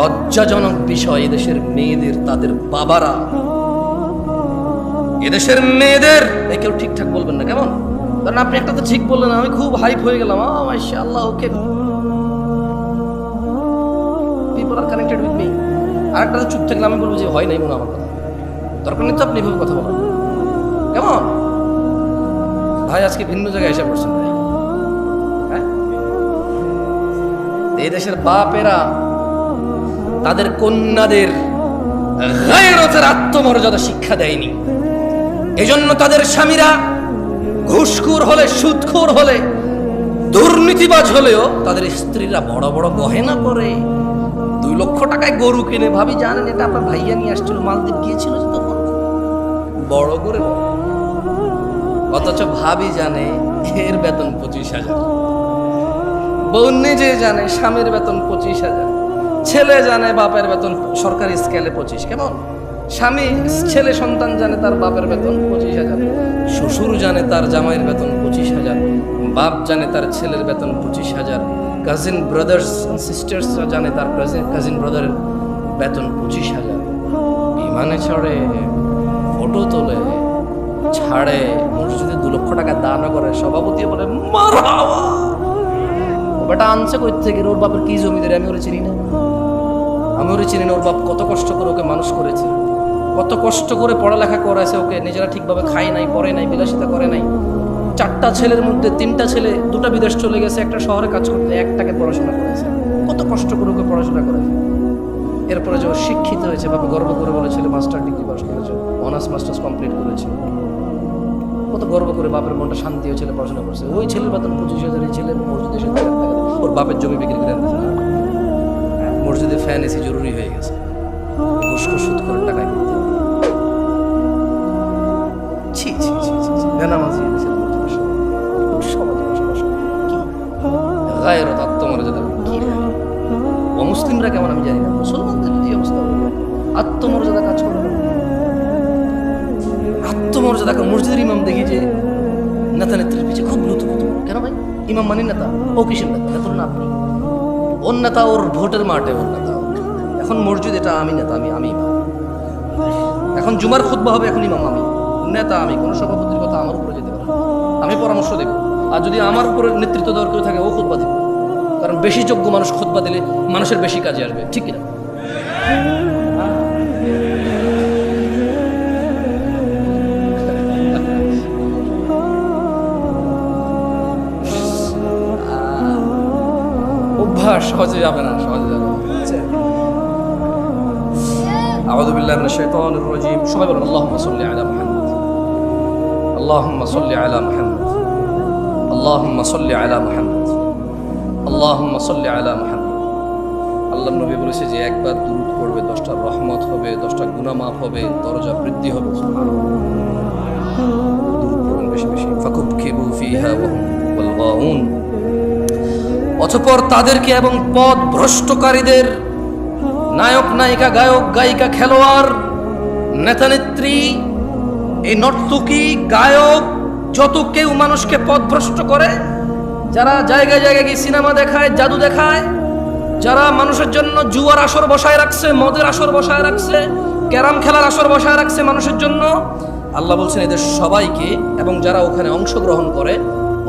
লজ্জাজনক বিষয়, এদেশের মেয়েদের, তাদের বাবারা। এদেশের মেয়েদের কেউ ঠিকঠাক বলবেন না, কেমন? কারণ আপনি একটা তো ঠিক বললেন, আমি খুব হাইপ হয়ে গেলাম। আল্লাহ okay. People are connected with me আর একটা চুপ থাকলে আমি বলব যে হয় নাই মনে আমার কথা। দরকার নেই তো আপনি এভাবে কথা বলেন। কেমন? ভাই, আজকে ভিন্ন জায়গায় এসে পড়ছেন ভাই। হ্যাঁ? এই দেশের বাপেরা তাদের কন্যাদের গায়রতের আত্মমর্যাদা শিক্ষা দেয়নি। এজন্য তাদের স্বামীরা ঘুষখোর হলে, সুদখোর হলে, দুর্নীতিবাজ হলেও তাদের স্ত্রীরা বড় বড় গহেনা পরে দুই লক্ষ টাকায় গরু কিনে। ভাবি, জানেন এটা আপনার ভাইয়া নিয়ে আসছিল, মালদ্বীপ গিয়েছিল যে তখন? বড় করে অথচ ভাবি জানে এর বেতন পঁচিশ হাজার। বউ নিজে জানে স্বামীর বেতন পঁচিশ হাজার। ছেলে জানে বাপের বেতন সরকারি স্কেলে পঁচিশ, কেমন? স্বামী, ছেলে সন্তান জানে তার বাপের বেতন পঁচিশ হাজার, শ্বশুর জানে তার জামাইয়ের বেতন পঁচিশ হাজার, বাপ জানে তার ছেলের বেতন পঁচিশ হাজার কাজিন ব্রাদার্স সিস্টার্স জানে তার কাজিন কাজিন ব্রাদারের বেতন পঁচিশ হাজার। বিমানে চড়ে ফটো তোলে, ছাড়ে, মসজিদে দু লক্ষ টাকা দান করে সভাপতি বলে ও বেটা আনছে কই থেকে? ওর বাপের কি জমিদারি আমি ওরে চিনি না। আমি ওরে চিনি ওর বাপ কত কষ্ট করে ওকে মানুষ করেছে। কত কষ্ট করে পড়ালেখা করাইছে ওকে, নিজেরা ঠিকভাবে খায় নাই, পড়ে নাই, বিলাসিতা করে নাই। চারটা ছেলের মধ্যে তিনটা ছেলে, দুটা বিদেশ চলে গেছে, একটা শহরে কাজ করতে, একটাকে পড়াশোনা করেছে। কত কষ্ট করে ওকে পড়াশোনা করেছে এরপরে যে শিক্ষিত হয়েছে, বাবা গর্ব করে বলেছিল মাস্টার ডিগ্রি পাস করেছে অনার্স মাস্টার্স কমপ্লিট করেছে। কত গর্ব করে বাপের মনটা শান্তি হয়ে ছেলে পড়াশোনা করছে। ওই ছেলের বেতন পঁচিশ হাজার, এই ওর বাপের জমি বিক্রি করে। মসজিদে ফ্যান এসি জরুরি হয়ে গেছে। ঘুষ ঘুষ সুদ করে টাকায় করতে ছি ছি ছি আত্মমর্যাদা। কি কেমন আমি জানি না। মুসলমানদের যদি অবস্থা আত্মমর্যাদা কাজ করে না। আত্মমর্যাদা মসজিদের ইমাম দেখি যে নেতা নেত্রীর পিছিয়ে খুব লুতুপুতু। কেন ভাই? ইমাম মানি নেতা, ও কিসের নেতা? নেতা না আপনি ওর নেতা ওর ভোটের মাঠে ওর। নেতা এখন মসজিদ এটা আমি নেতা, আমি আমি এখন জুমার খুতবা হবে, এখন ইমাম আমি। নেতা আমি, কোনো সভাপতির কথা আমার উপরে যেতে পারে আমি পরামর্শ দেব। আর যদি আমার উপরে নেতৃত্ব দেওয়ার কেউ থাকে, ও খুতবা দেবে। কারণ বেশি যোগ্য মানুষ খুতবা দিলে মানুষের বেশি কাজে আসবে, ঠিক কিনা? সহজে যাবে না, সহজে যাবে আউযু বিল্লাহি মিনাশ শাইতানির রাজীম। সবাই বলুন, আল্লাহুম্মা সাল্লি আলা মুহাম্মদ। আল্লাহুম্মা সাল্লি আলা মুহাম্মদ। আল্লাহুম্মা সাল্লি আলা মুহাম্মদ। আল্লাহুম্মা সাল্লি আলা মুহাম্মদ। আল্লাহ নবী বলেছে যে, একবার দুরূদ পড়বে, দশটা রহমত হবে, দশটা গুনাহ মাফ হবে, দরজা বৃদ্ধি হবে। সুবহানাল্লাহ। দুরূদ পড়বেন বেশি বেশি। ফাকুবকিবু ফিহা ওয়া অতঃপর তাদেরকে এবং পথ ভ্রষ্টকারীদের নায়ক, নায়িকা, গায়ক, গায়িকা, খেলোয়াড়, নেতানেত্রী, এই নর্তকী, গায়ক, যত কেউ মানুষকে পথভ্রষ্ট করে, যারা জায়গায় জায়গায় গিয়ে সিনেমা দেখায়, জাদু দেখায়, যারা মানুষের জন্য জুয়ার আসর বসায় রাখছে, মদের আসর বসায় রাখছে, ক্যারাম খেলার আসর বসায় রাখছে মানুষের জন্য, আল্লাহ বলছেন এদের সবাইকে এবং যারা ওখানে অংশগ্রহণ করে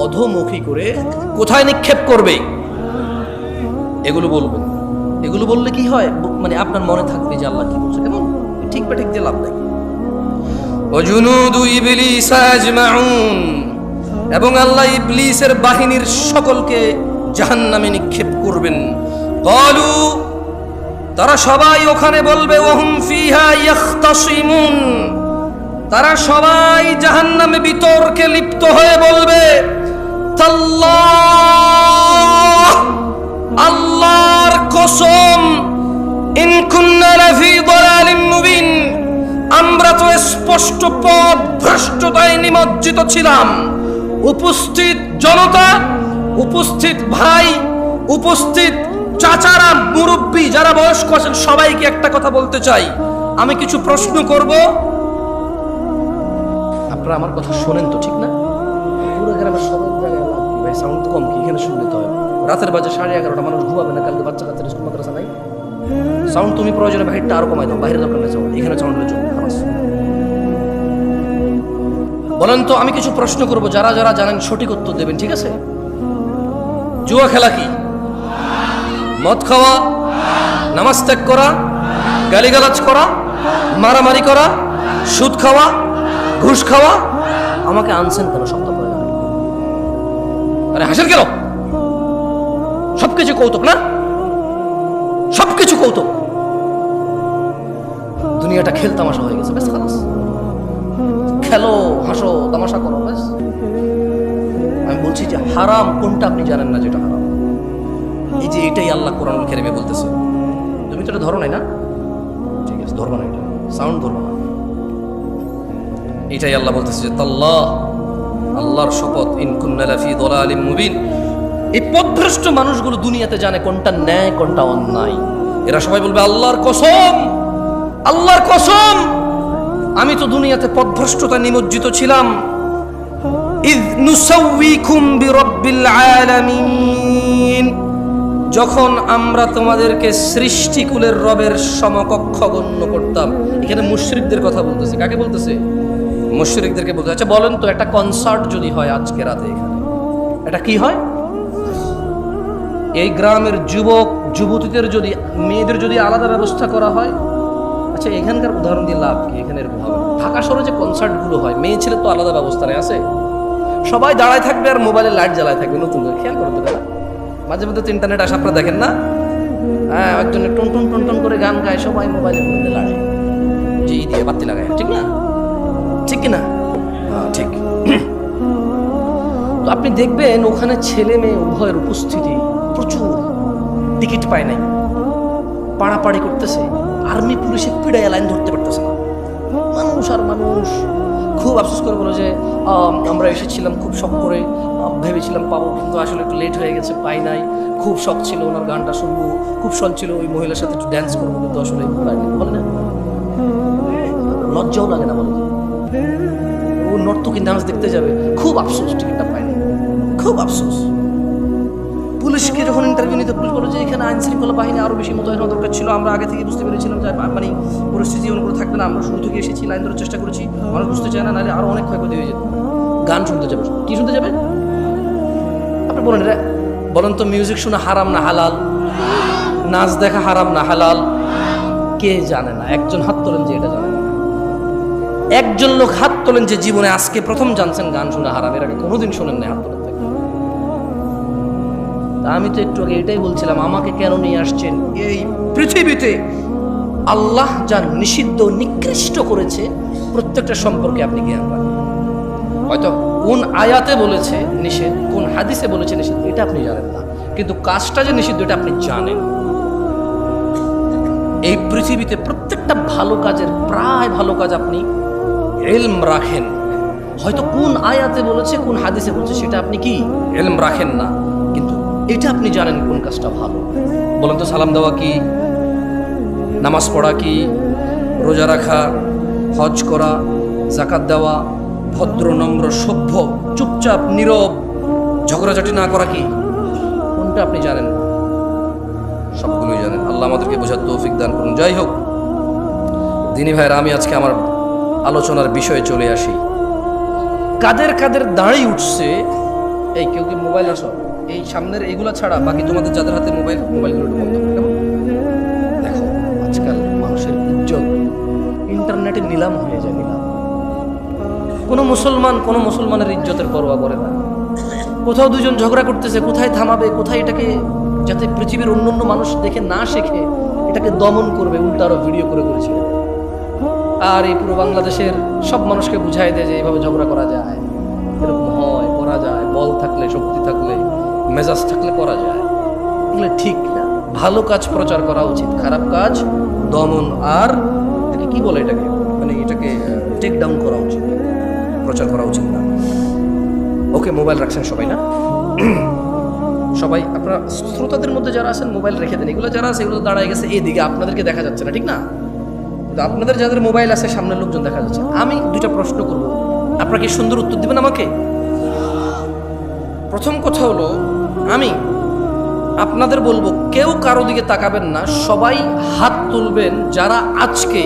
অধমুখী করে কোথায় নিক্ষেপ করবে? এগুলো বলবেন এগুলো বললে কি হয়? মানে আপনার মনে থাকবে যে আল্লাহ কি বলছে কেমন ঠিক বা ঠিক দিয়ে লাভ নাই। ওজুনুদু ইবলিস আজমাউন। এবং আল্লাহ ইবলিসের বাহিনীর সকলকে জাহান্নামে নিক্ষেপ করবেন। ক্বালু, তারা সবাই ওখানে বলবে, ওহুম ফিহা ইয়াখতাসিমুন। তারা সবাই জাহান্নামে বিতর্কে লিপ্ত হয়ে বলবে স্পষ্ট পথ ভ্রষ্টতায় নিমজ্জিত ছিলাম। উপস্থিত জনতা, উপস্থিত ভাই, উপস্থিত চাচারা, মুরব্বী যারা বয়স্ক আছেন, সবাইকে একটা কথা বলতে চাই। আমি কিছু প্রশ্ন করব। আপনারা আমার কথা শোনেন তো, ঠিক না? পুরো ভাই সাউন্ড কম কি? এখানে শুনলে তো রাতের বাজে সাড়ে এগারোটা, মানুষ ঘুমাবে না, কালকে বাচ্চা কাচ্চার স্কুল মাদ্রাসা নাই? সাউন্ড তুমি প্রয়োজনে বাহিরটা আরও কমাই দাও বাইরে দরকার নেই এখানে সাউন্ড হলে চলবে খালাস। বলেন তো, আমি কিছু প্রশ্ন করব, যারা যারা জানেন সঠিক উত্তর দেবেন, ঠিক আছে? জুয়া খেলা কি? মদ খাওয়া? নামাজ ত্যাগ করা? গালিগালাজ করা? মারামারি করা? সুদ খাওয়া? ঘুষ খাওয়া? আমাকে আনছেন কেন? শব্দ আরে হাসেন কেন সবকিছু কৌতুক, না? সবকিছু কৌতুক। দুনিয়াটা খেল তামাশা হয়ে গেছে বেশ খালাস। খেলো, হাসো, তামাশা করো, ব্যাস। আমি বলছি যে হারাম কোনটা আপনি জানেন না যেটা হারাম? এই যে এটাই আল্লাহ কোরআনুল কেরিমে বলতেছে। তুমি তো এটা ধরো নাই না? ঠিক আছে, ধরবো না এটা। সাউন্ড ধরবো না। এটাই আল্লাহ বলতেছে যে তাল্লাহ আল্লাহর শপথ ইনকুন্নালাফি দলালিম মুবিন। এই পথভ্রষ্ট মানুষগুলো দুনিয়াতে জানে কোনটা ন্যায়, কোনটা অন্যায়। এরা সবাই বলবে, আল্লাহর কসম আল্লাহর কসম। আমি তো দুনিয়াতে পথভ্রষ্টতা নিমজ্জিত ছিলাম। যখন আমরা তোমাদেরকে সৃষ্টিকুলের রবের সমকক্ষ গণ্য করতাম। এখানে মুশরিকদের কথা বলতেছে। কাকে বলতেছে? মুশরিকদেরকে বলতে আচ্ছা বলেন তো, একটা কনসার্ট যদি হয় আজকে রাতে এখানে, এটা কি হয়? এই গ্রামের যুবক, যুবতীদের যদি, মেয়েদের যদি আলাদা ব্যবস্থা করা হয় আচ্ছা এখানকার উদাহরণ দিয়ে লাভ কি? এখানে এরকম হবে। ঢাকা শহরে যে কনসার্টগুলো হয় মেয়ে ছেলে তো আলাদা ব্যবস্থা নেই আছে? সবাই দাঁড়ায় থাকবে আর মোবাইলে লাইট জ্বালায় থাকবে নতুন করে। খেয়াল করতে না মাঝে মধ্যে তো ইন্টারনেট আসা আপনারা দেখেন না? হ্যাঁ একজনে টুন টুন টুন টুন করে গান গায় সবাই মোবাইলের মধ্যে লাড়ে। যে ই দিয়ে বাতি লাগায় ঠিক না? ঠিক কি না হ্যাঁ, ঠিক। তো আপনি দেখবেন ওখানে ছেলে মেয়ে উভয়ের উপস্থিতি প্রচুর। টিকিট পায় নাই। পাড়াপাড়ি করতেছে। আর্মি পুলিশে পিড়ায় লাইন ধরতে পারতেছে না। মানুষ আর মানুষ। খুব আফসোস করে বলো যে আমরা এসেছিলাম খুব শখ করে। ভেবেছিলাম পাবো, কিন্তু আসলে একটু লেট হয়ে গেছে, পাই নাই। খুব শখ ছিল ওনার গানটা শুনব। খুব শখ ছিল ওই মহিলার সাথে একটু ড্যান্স করব, কিন্তু আসলে পাইনি বলে না? লজ্জাও লাগে না বলে। ও নর্তকী ডান্স দেখতে যাবে। খুব আফসোস, টিকিটটা পায়নি খুব আফসোস। পুলিশকে যখন ইন্টারভিউ নিতে পুলিশ বলো যে এখানে আইন শৃঙ্খলা বাহিনী আরও বেশি মোতায়েন হওয়া দরকার ছিল? আমরা আগে থেকে বুঝতে পেরেছিলাম যে মানে পরিস্থিতি অনুকূল থাকবে না। আমরা শুরু থেকে এসেছি, লাইন ধরার চেষ্টা করেছি। মানুষ বুঝতে চায় না, নাহলে আরও অনেক ক্ষয়ক্ষতি হয়ে যেত। গান শুনতে যাবে। কি শুনতে যাবে? আপনি বলেন বলেন তো মিউজিক শোনা হারাম না হালাল? নাচ দেখা হারাম না হালাল? কে জানে না? একজন হাত তোলেন যে, এটা জানে না। একজন লোক হাত তোলেন যে, জীবনে আজকে প্রথম জানছেন গান শোনা হারাম। এর আগে কোনোদিন শোনেন না হাত তোলেন। আমি তো একটু আগে এটাই বলছিলাম, আমাকে কেন নিয়ে আসছেন? এই পৃথিবীতে আল্লাহ যা নিষিদ্ধ নিকৃষ্ট করেছে, প্রত্যেকটা সম্পর্কে আপনি জ্ঞান রাখেন হয়তো কোন আয়াতে বলেছে নিষেধ, কোন হাদিসে বলেছে নিষেধ, এটা আপনি জানেন না। কিন্তু কাজটা যে নিষিদ্ধ, এটা আপনি জানেন। এই পৃথিবীতে প্রত্যেকটা ভালো কাজের প্রায় ভালো কাজ আপনি এলম রাখেন। হয়তো কোন আয়াতে বলেছে, কোন হাদিসে বলেছে, সেটা আপনি কি? এলম রাখেন না। এটা আপনি জানেন কোন কাজটা ভালো। বলেন তো সালাম দেওয়া কি? নামাজ পড়া কি? রোজা রাখা, হজ করা জাকাত দেওয়া, ভদ্র, নম্র, সভ্য, চুপচাপ, নীরব, ঝগড়াঝাটি না করা কি? কোনটা আপনি জানেন? সবগুলোই জানেন। আল্লাহ আমাদেরকে বোঝার তৌফিক দান করুন। যাই হোক, দিনী ভাইরা আমি আজকে আমার আলোচনার বিষয়ে চলে আসি। কাদের কাদের দাঁড়িয়ে উঠছে? এই কেউ কি মোবাইল আসো এই সামনের এগুলা ছাড়া বাকি তোমাদের যাদের হাতে মোবাইল, মোবাইলগুলো একটু বন্ধ করো? দেখো, আজকাল মানুষের ইজ্জত ইন্টারনেটে নিলাম হয়ে যায় নিলাম। কোনো মুসলমান, কোনো মুসলমানের ইজ্জতের পরোয়া করে না। কোথাও দুজন ঝগড়া করতেছে, কোথায় থামাবে, কোথায় এটাকে যাতে পৃথিবীর অন্য অন্য মানুষ দেখে না শেখে, এটাকে দমন করবে, উল্টা ভিডিও করে করেছিল। আর এই পুরো বাংলাদেশের সব মানুষকে বুঝাই দেয় যে এইভাবে ঝগড়া করা যায়। এরকম হয়, করা যায়, বল থাকলে, শক্তি থাকলে। মেজাজ থাকলে করা যায়। এগুলো ঠিক না। ভালো কাজ প্রচার করা উচিত। খারাপ কাজ, দমন আর কি বলে এটাকে? মানে এটাকে টেক ডাউন করা উচিত। প্রচার করা উচিত না। ওকে, মোবাইল রাখছেন সবাই না? সবাই, আপনারা শ্রোতাদের মধ্যে যারা আছেন, মোবাইল রেখে দেন। এগুলো যারা আছে, এগুলো দাঁড়ায় গেছে এদিকে। আপনাদেরকে দেখা যাচ্ছে না, ঠিক না? কিন্তু আপনাদের যাদের মোবাইল আছে, সামনের লোকজন দেখা যাচ্ছে। আমি দুইটা প্রশ্ন করব। আপনারা কি সুন্দর উত্তর দিবেন আমাকে? প্রথম কথা হলো আমি আপনাদের বলব কেউ কারও দিকে তাকাবেন না সবাই হাত তুলবেন যারা আজকে